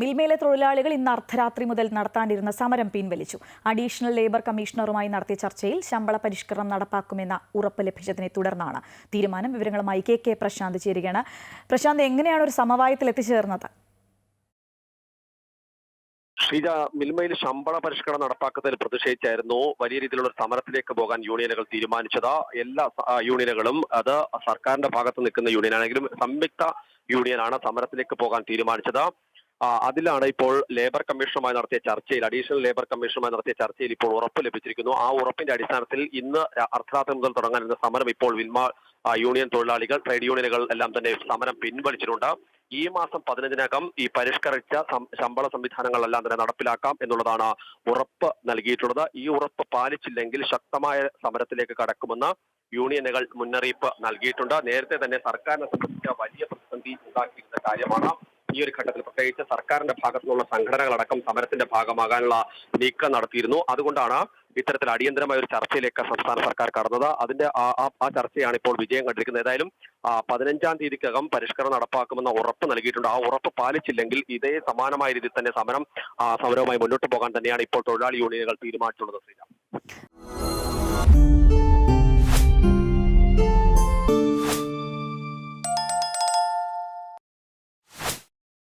മിൽമയിലെ തൊഴിലാളികൾ ഇന്ന് അർദ്ധരാത്രി മുതൽ നടത്താനിരുന്ന സമരം പിൻവലിച്ചു. അഡീഷണൽ ലേബർ കമ്മീഷണറുമായി നടത്തിയ ചർച്ചയിൽ ശമ്പള പരിഷ്കരണം നടപ്പാക്കുമെന്ന ഉറപ്പ് ലഭിച്ചതിനെ തുടർന്നാണ്. തീരുമാനം വിവരങ്ങളുമായി കെ കെ പ്രശാന്ത് ചേരുകയാണ്. പ്രശാന്ത് എങ്ങനെയാണ് ഒരു സമവായത്തിൽ എത്തിച്ചേർന്നത്? ഷീജ മിൽമയിൽ ശമ്പള പരിഷ്കരണം നടപ്പാക്കുന്നതിൽ പ്രതിഷേധിച്ചായിരുന്നു വലിയ രീതിയിലുള്ള സമരത്തിലേക്ക് പോകാൻ യൂണിയനുകൾ തീരുമാനിച്ചത്. എല്ലാ യൂണിയനുകളും അത് സർക്കാരിന്റെ ഭാഗത്ത് നിൽക്കുന്ന യൂണിയനാണെങ്കിലും സംയുക്ത യൂണിയനാണ് സമരത്തിലേക്ക് പോകാൻ തീരുമാനിച്ചത്. അതിലാണ് ഇപ്പോൾ ലേബർ കമ്മീഷനുമായി നടത്തിയ ചർച്ചയിൽ അഡീഷണൽ ലേബർ കമ്മീഷനുമായി നടത്തിയ ചർച്ചയിൽ ഇപ്പോൾ ഉറപ്പ് ലഭിച്ചിരിക്കുന്നു. ആ ഉറപ്പിന്റെ അടിസ്ഥാനത്തിൽ ഇന്ന് അർദ്ധരാത്രി മുതൽ തുടങ്ങാനിരുന്ന സമരം ഇപ്പോൾ വിൽമ യൂണിയൻ തൊഴിലാളികൾ ട്രേഡ് യൂണിയനുകൾ എല്ലാം തന്നെ സമരം പിൻവലിച്ചിട്ടുണ്ട്. ഈ മാസം പതിനഞ്ചിനകം ഈ പരിഷ്കരിച്ച ശമ്പള സംവിധാനങ്ങളെല്ലാം തന്നെ നടപ്പിലാക്കാം എന്നുള്ളതാണ് ഉറപ്പ് നൽകിയിട്ടുള്ളത്. ഈ ഉറപ്പ് പാലിച്ചില്ലെങ്കിൽ ശക്തമായ സമരത്തിലേക്ക് കടക്കുമെന്ന് യൂണിയനുകൾ മുന്നറിയിപ്പ് നൽകിയിട്ടുണ്ട്. നേരത്തെ തന്നെ സർക്കാരിനെ സംബന്ധിച്ച വലിയ പ്രതിസന്ധി ഉണ്ടാക്കിയിരുന്ന കാര്യമാണ് ഈ ഒരു ഘട്ടത്തിൽ പ്രത്യേകിച്ച് സർക്കാരിന്റെ ഭാഗത്തു നിന്നുള്ള സംഘടനകളടക്കം സമരത്തിന്റെ ഭാഗമാകാനുള്ള നീക്കം നടത്തിയിരുന്നു. അതുകൊണ്ടാണ് ഇത്തരത്തിൽ അടിയന്തരമായ ഒരു ചർച്ചയിലേക്ക് സംസ്ഥാന സർക്കാർ കടന്നത്. അതിന്റെ ആ- ചർച്ചയാണ് ഇപ്പോൾ വിജയം കണ്ടിരിക്കുന്നത്. ഏതായാലും പതിനഞ്ചാം തീയതിക്കകം പരിഷ്കരണം നടപ്പാക്കുമെന്ന ഉറപ്പ് നൽകിയിട്ടുണ്ട്. ആ ഉറപ്പ് പാലിച്ചില്ലെങ്കിൽ ഇതേ സമാനമായ രീതിയിൽ തന്നെ സമരം സമരവുമായി മുന്നോട്ട് പോകാൻ തന്നെയാണ് ഇപ്പോൾ തൊഴിലാളി യൂണിയനുകൾ തീരുമാനിച്ചിട്ടുള്ളത് ശ്രീരാം.